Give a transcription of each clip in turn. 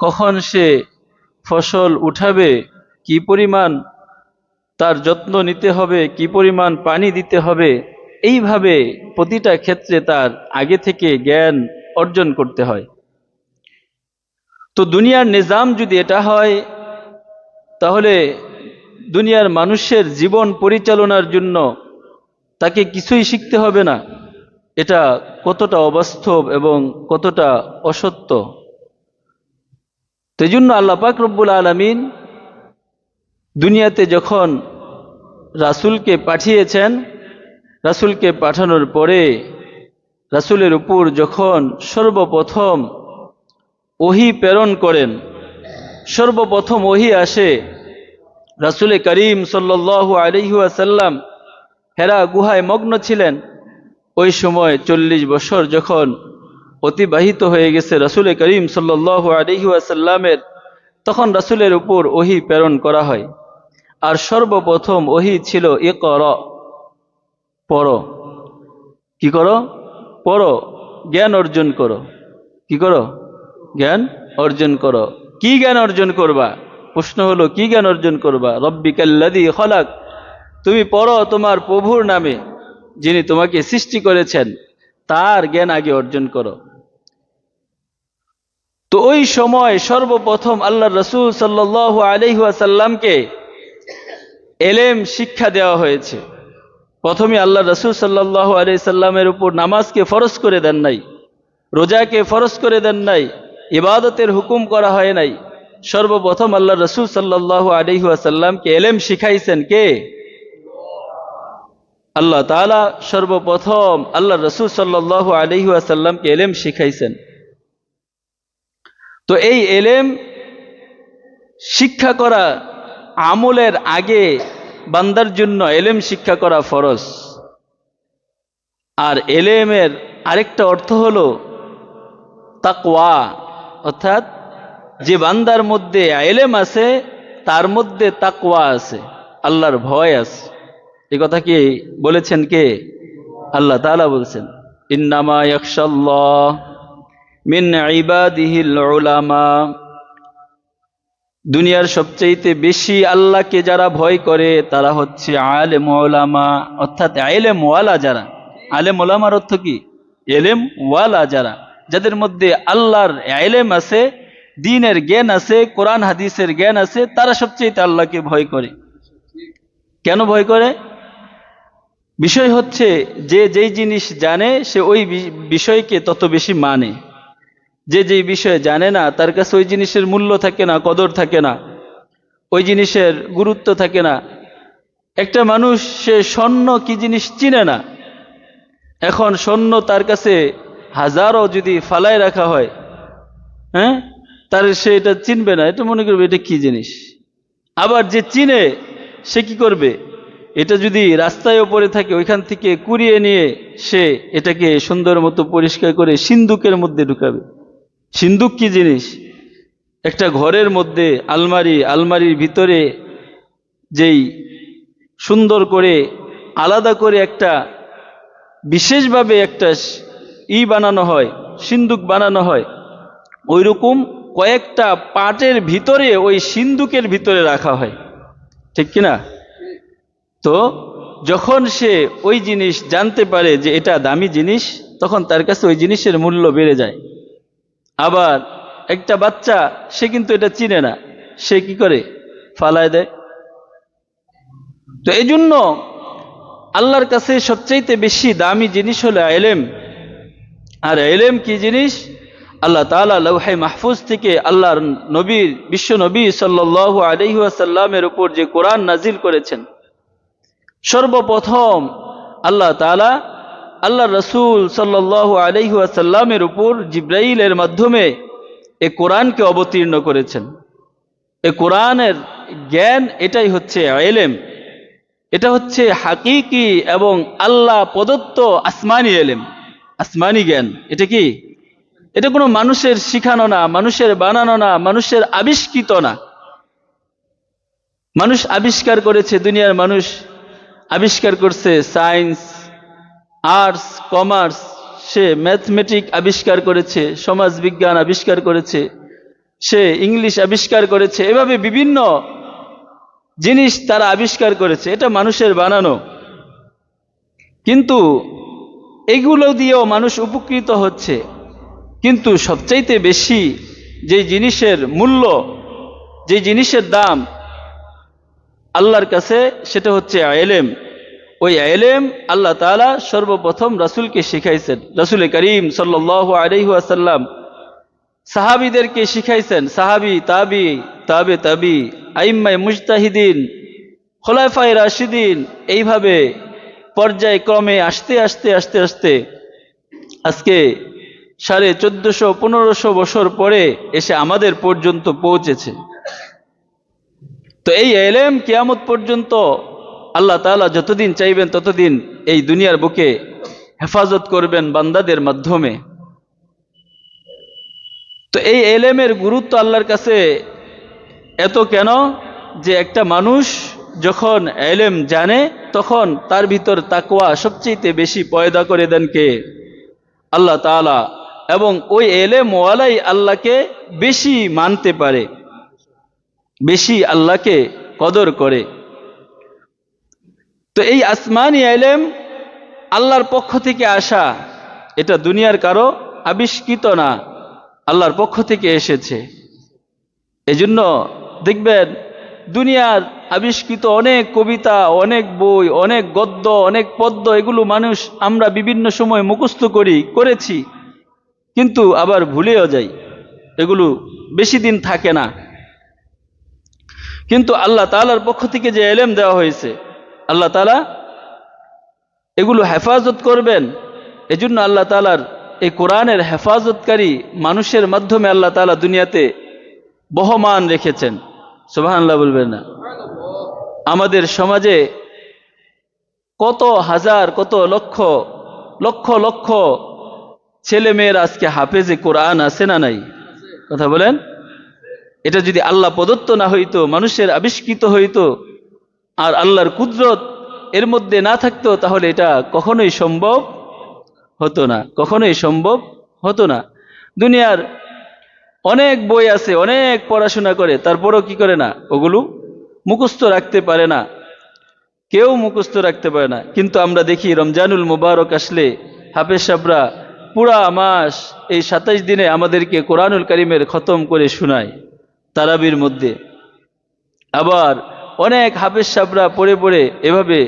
কখন সে ফসল উঠাবে, কি পরিমাণ তার যত্ন নিতে হবে, কি পরিমাণ পানি দিতে হবে, এইভাবে প্রতিটা ক্ষেত্রে তার আগে থেকে জ্ঞান অর্জন করতে হয়। তো দুনিয়ার নিজাম যদি এটা হয়, তাহলে দুনিয়ার মানুষের জীবন পরিচালনার জন্য তাকে কিছুই শিখতে হবে না। এটা কতটা অবাস্তব এবং কতটা অসত্য। তো জন্য আল্লাহ পাক রব্বুল আলমিন দুনিয়াতে যখন রাসুলকে পাঠিয়েছেন, রাসুলকে পাঠানোর পরে রাসুলের উপর যখন সর্বপ্রথম ওহি প্রেরণ করেন, সর্বপ্রথম ওহি আসে রাসুলে করিম সাল্লু আলহিহাসাল্লাম হেরা গুহায় মগ্ন ছিলেন। ওই সময় চল্লিশ বছর যখন অতিবাহিত হয়ে গেছে রাসুলে করিম সাল্লু আলহিহাসাল্লামের তখন রাসুলের উপর ওহি প্রেরণ করা হয়। আর সর্বপ্রথম ওহি ছিল এ কর পর কি করো? পড়ো, জ্ঞান অর্জন করো। কি করো? জ্ঞান অর্জন করো। কি জ্ঞান অর্জন করবা? প্রশ্ন হলো, কি জ্ঞান অর্জন করবা? রব্বি কাল্লাদি হলাক তুমি পড়ো তোমার প্রভুর নামে, যিনি তোমাকে সৃষ্টি করেছেন, তার জ্ঞান আগে অর্জন করো। তো ওই সময় সর্বপ্রথম আল্লাহ রসুল সাল্লাহ আলহাসাল্লামকে এলেম, শিক্ষা দেওয়া হয়েছে। প্রথমে আল্লাহ রসুল সাল্লাহ আলি সাল্লামের উপর নামাজকে ফরজ করে দেন নাই, রোজাকে ফরজ করে দেন নাই, ইবাদতের হুকুম করা হয় নাই। সর্বপ্রথম আল্লাহ রসুল সাল্লাহ আলিহাসাল্লামকে এলেম শিখাইছেন কে? আল্লাহ তালা সর্বপ্রথম আল্লাহ রসুল সাল্লাহ আলিহাসাল্লামকে এলেম শিখাইছেন। তো এই এলেম শিক্ষা করা আমলের আগে বান্দার জন্য এলেম শিক্ষা করা ফরজ। আর এলেমের আরেকটা অর্থ হলো তাকওয়া, অর্থাৎ যে বান্দার মধ্যে এলেম আছে, তার মধ্যে তাকওয়া আছে, আল্লাহর ভয় আছে। এ কথা কি বলেছেন কে? আল্লাহ তালা বলছেন, ইন্নামা ইয়াকশাল্লাহ মিন ইবাদিহিল দুনিয়ার সবচাইতে বেশি আল্লাহকে যারা ভয় করে, তারা হচ্ছে আলেম ওলামা অর্থাৎ আলেম ওয়ালা যারা। আলেম ওলামার অর্থ কি? এলেম ওয়ালা যারা, যাদের মধ্যে আল্লাহর আলেম আছে, দিনের জ্ঞান আছে, কোরআন হাদিসের জ্ঞান আছে, তারা সবচেয়ে আল্লাহকে ভয় করে। কেন ভয় করে? বিষয় হচ্ছে যে যেই জিনিস জানে, সে ওই বিষয়কে তত বেশি মানে। যে যে বিষয়ে জানে না, তার কাছে ওই জিনিসের মূল্য থাকে না, কদর থাকে না, ওই জিনিসের গুরুত্ব থাকে না। একটা মানুষ, সে স্বর্ণ কি জিনিস চিনে না? এখন স্বর্ণ তার কাছে হাজারও যদি ফালায় রাখা হয় হ্যাঁ? তার সে এটা চিনবে না, এটা মনে করবে এটা কি জিনিস? আবার যে চিনে, সে কি করবে? এটা যদি রাস্তায় পড়ে থাকে, ওইখান থেকে কুড়িয়ে নিয়ে সে এটাকে সুন্দর মতো পরিষ্কার করে সিন্দুকের মধ্যে ঢুকাবে। সিন্দুক কি জিনিস? একটা ঘরের মধ্যে আলমারি, আলমারির ভিতরে যেই সুন্দর করে আলাদা করে একটা বিশেষভাবে একটা ই বানানো হয়, সিন্দুক বানানো হয় ওই রকম কয়েকটা পাটের ভিতরে ওই সিন্দুকের ভিতরে রাখা হয়। ঠিক কিনা তো যখন সে ওই জিনিস জানতে পারে যে এটা দামি জিনিস, তখন তার কাছে ওই জিনিসের মূল্য বেড়ে যায়। আবার একটা বাচ্চা, সে কিন্তু এটা চিনে না। সে কি করে? ফালায় দেয়। তো এই জন্য আল্লাহর কাছে সবচাইতে বেশি দামি জিনিস হলো এলেম। আর এলেম কি জিনিস? আল্লাহ তালা লৌহাই মাহফুজ থেকে আল্লাহর নবীর, বিশ্ব নবী সাল্লাহ আলহিহাসাল্লামের উপর যে কোরআন নাজিল করেছেন, সর্বপ্রথম আল্লাহ তালা আল্লাহ রসুল সাল্লাহ আলহিহাসাল্লামের উপর জিব্রাইলের মাধ্যমে এ কোরআনকে অবতীর্ণ করেছেন। এ কোরআনের জ্ঞান এটাই হচ্ছে এলেম। এটা হচ্ছে হাকিকি এবং আল্লাহ প্রদত্ত আসমানি এলেম, আসমানি জ্ঞান। এটা কি? এটা কোনো মানুষের শিখানো না, মানুষের বানানো না, মানুষের আবিষ্কৃত না। মানুষ আবিষ্কার করেছে, দুনিয়ার মানুষ আবিষ্কার করছে, সায়েন্স আর্টস কমার্স সে ম্যাথমেটিক আবিষ্কার করেছে সমাজ বিজ্ঞান আবিষ্কার করেছে, সে ইংলিশ আবিষ্কার করেছে, এভাবে বিভিন্ন জিনিস তারা আবিষ্কার করেছে, এটা মানুষের বানানো। কিন্তু এগুলো দিয়েও মানুষ উপকৃত হচ্ছে। কিন্তু সবচাইতে বেশি যে জিনিসের মূল্য, যে জিনিসের দাম, আল্লাহর কাছে সেটা হচ্ছে এলেম ওই এলেম আল্লাহ তাআলা সর্বপ্রথম রাসূলকে শিখাইছেন। রাসূল করিম সাল্লাল্লাহু আলাইহি ওয়াসাল্লাম সাহাবীদেরকে শিখাইছেন, সাহাবি, তাবি, তাবে তাবি আইম্মাই মুজতাহিদিন, খোলাফায়ে রাশিদিন, এইভাবে পর্যায়ক্রমে আসতে আসতে আসতে আসতে আজকে সাড়ে চোদ্দশো, পনেরোশো বছর পরে এসে আমাদের পর্যন্ত পৌঁছেছে। তো এই এলেম কিয়ামত পর্যন্ত আল্লাহ তাআলা যতদিন চাইবেন ততদিন এই দুনিয়ার বুকে হেফাজত করবেন বান্দাদের মাধ্যমে। তো এই এলেমের গুরুত্ব আল্লাহর কাছে এত কেন? যে একটা মানুষ যখন এলেম জানে, তখন তার ভিতর তাকওয়া সবচেয়ে বেশি পয়দা করে দেন কে? আল্লাহ তাআলা। এবং ওই এলেম ওয়ালাই আল্লাহকে বেশি মানতে পারে, বেশি আল্লাহকে কদর করে। তো এই আসমানি এলেম আল্লাহর পক্ষ থেকে আসা, এটা দুনিয়ার কারও আবিষ্কৃত না, আল্লাহর পক্ষ থেকে এসেছে। এজন্য দেখবেন, দুনিয়ার আবিষ্কৃত অনেক কবিতা, অনেক বই, অনেক গদ্য, অনেক পদ্য, এগুলো মানুষ আমরা বিভিন্ন সময় মুখস্থ করি, করেছি, কিন্তু আবার ভুলেও যাই। এগুলো বেশি দিন থাকে না। কিন্তু আল্লাহ তালার পক্ষ থেকে যে এলেম দেওয়া হয়েছে আল্লাহ তালা এগুলো হেফাজত করবেন। এজন্য আল্লাহ তালার এই কোরআনের হেফাজতকারী মানুষের মাধ্যমে আল্লাহ তালা দুনিয়াতে বহমান রেখেছেন। সুবাহান্লাহ বলবেন না। আমাদের সমাজে কত হাজার, কত লক্ষ লক্ষ লক্ষ ছেলে মেয়ের আজকে হাফেজে কোরআন আছে না নাই? কথা বলেন? এটা যদি আল্লাহ প্রদত্ত না হইতো, মানুষের আবিষ্কৃত হইতো আর আল্লাহর কুদরত এর মধ্যে না থাকতো তাহলে এটা কখনোই সম্ভব হতো না, কখনোই সম্ভব হতো না। দুনিয়ার অনেক বই আছে, অনেক পড়াশোনা করে, তারপরও কি করে না? ওগুলো মুখস্থ রাখতে পারে না। কেউ মুখস্থ রাখতে পারে না। কিন্তু আমরা দেখি রমজানুল মুবারক আসলে হাফেজ সাবরা পুরা মাস এই সাতাইশ দিনে আমাদেরকে কোরআনুল করিমের খতম করে শোনায় তারাবির মধ্যে। আবার অনেক হাফেজ সাবরা পড়ে পড়ে এভাবে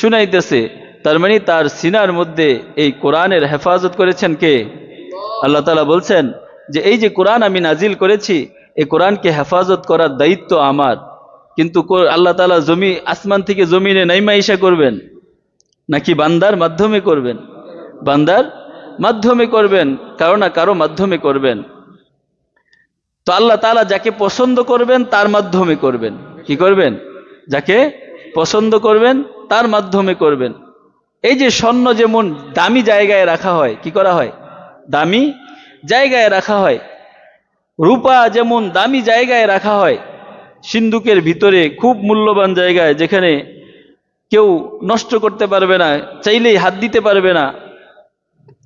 শুনাইতেছে। তার মানে তার সিনার মধ্যে এই কোরআনের হেফাজত করেছেন কে? আল্লাহ তালা বলছেন যে, এই যে কোরআন আমি নাজিল করেছি এই কোরআনকে হেফাজত করার দায়িত্ব আমার। কিন্তু আল্লাহ তালা জমি, আসমান থেকে জমিনে নাইমা ইসা করবেন, নাকি বান্দার মাধ্যমে করবেন? বান্দার মাধ্যমে করবেন, কারও না কারও মাধ্যমে করবেন। তো আল্লাহ তালা যাকে পছন্দ করবেন, তার মাধ্যমে করবেন। কি করবেন? যাকে পছন্দ করবেন, তার মাধ্যমে করবেন। এই যে স্বর্ণ যেমন দামি জায়গায় রাখা হয়, কি করা হয়? দামি জায়গায় রাখা হয়। রূপা যেমন দামি জায়গায় রাখা হয়, সিন্ধুকের ভিতরে খুব মূল্যবান জায়গায় যেখানে কেউ নষ্ট করতে পারবে না, চাইলেই হাত দিতে পারবে না।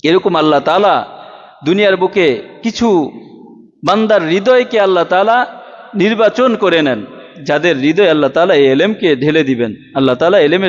এরকম আল্লাহ তালা দুনিয়ার বুকে কিছু বান্দার হৃদয়কে আল্লাহ তালা নির্বাচন করে নেন। যাদের হৃদয় আল্লাহ তালা এই এলেমকে ঢেলে দিবেন আল্লাহ তালা এলেমের